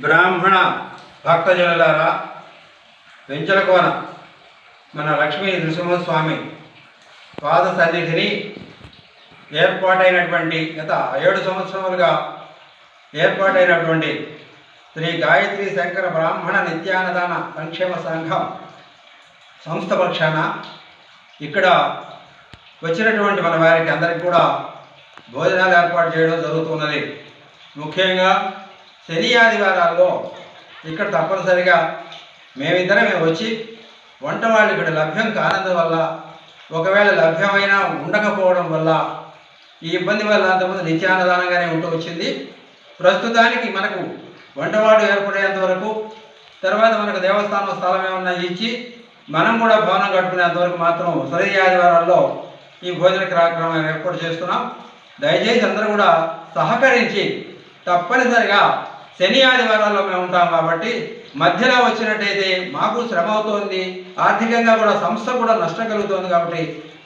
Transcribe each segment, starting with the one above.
బ్రాహ్మణ భక్తజనులారా వెంచలకోన మన లక్ష్మీ నృసింహస్వామి పాద సన్నిధిని ఏర్పాటైనటువంటి గత ఏడు సంవత్సరములుగా ఏర్పాటైనటువంటి శ్రీ గాయత్రి శంకర బ్రాహ్మణ నిత్యానదాన సంక్షేమ సంఘం సంస్థ పక్షాన ఇక్కడ వచ్చినటువంటి మన వారికి అందరికీ కూడా భోజనాలు ఏర్పాటు చేయడం జరుగుతున్నది. ముఖ్యంగా శని ఆదివారాల్లో ఇక్కడ తప్పనిసరిగా మేమిద్దరమే వచ్చి వంట వాళ్ళు ఇక్కడ లభ్యం కానందువల్ల ఒకవేళ లభ్యమైనా ఉండకపోవడం వల్ల ఈ ఇబ్బంది వల్ల అంతకుముందు నిత్యాన్నదానంగానే ఉంటూ వచ్చింది. ప్రస్తుతానికి మనకు వంటవాడు ఏర్పడేంత వరకు తర్వాత మనకు దేవస్థానం స్థలం ఏమన్నా ఇచ్చి మనం కూడా భవనం కట్టుకునేంత వరకు మాత్రం సరి ఆదివారాల్లో ఈ భోజన కార్యక్రమం ఏర్పాటు చేస్తున్నాం. దయచేసి అందరూ కూడా సహకరించి తప్పనిసరిగా శని ఆదివారాల్లో మేము ఉంటాం కాబట్టి మధ్యలో వచ్చినట్టయితే మాకు శ్రమ అవుతోంది ఆర్థికంగా కూడా సంస్థ కూడా నష్టం కలుగుతోంది కాబట్టి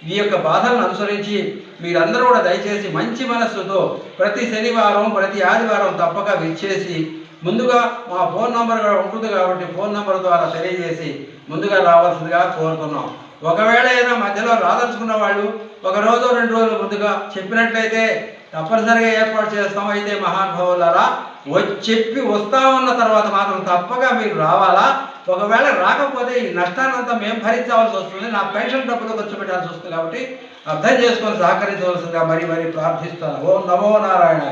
ఈ యొక్క బాధలను అనుసరించి మీరందరూ కూడా దయచేసి మంచి మనస్సుతో ప్రతి శనివారం ప్రతి ఆదివారం తప్పక విచ్చేసి ముందుగా మా ఫోన్ నంబర్ కూడా ఉంటుంది కాబట్టి ఫోన్ నంబర్ ద్వారా తెలియజేసి ముందుగా రావాల్సిందిగా కోరుతున్నాం. ఒకవేళ ఏదైనా మధ్యలో రాదలుచుకున్న వాళ్ళు ఒక రోజు రెండు రోజులు ముందుగా చెప్పినట్లయితే తప్పనిసరిగా ఏర్పాటు చేస్తాం. అయితే మహానుభావులారా వచ్చి చెప్పి వస్తామన్న తర్వాత మాత్రం తప్పగా మీరు రావాలా? ఒకవేళ రాకపోతే ఈ నష్టానంతా మేము భరించవలసి వస్తుంది. నా పెన్షన్ డబ్బులు ఖర్చు పెట్టాల్సి వస్తుంది కాబట్టి అర్థం చేసుకొని సహకరించవలసిందిగా మరీ మరీ ప్రార్థిస్తాను. ఓం నమో నారాయణ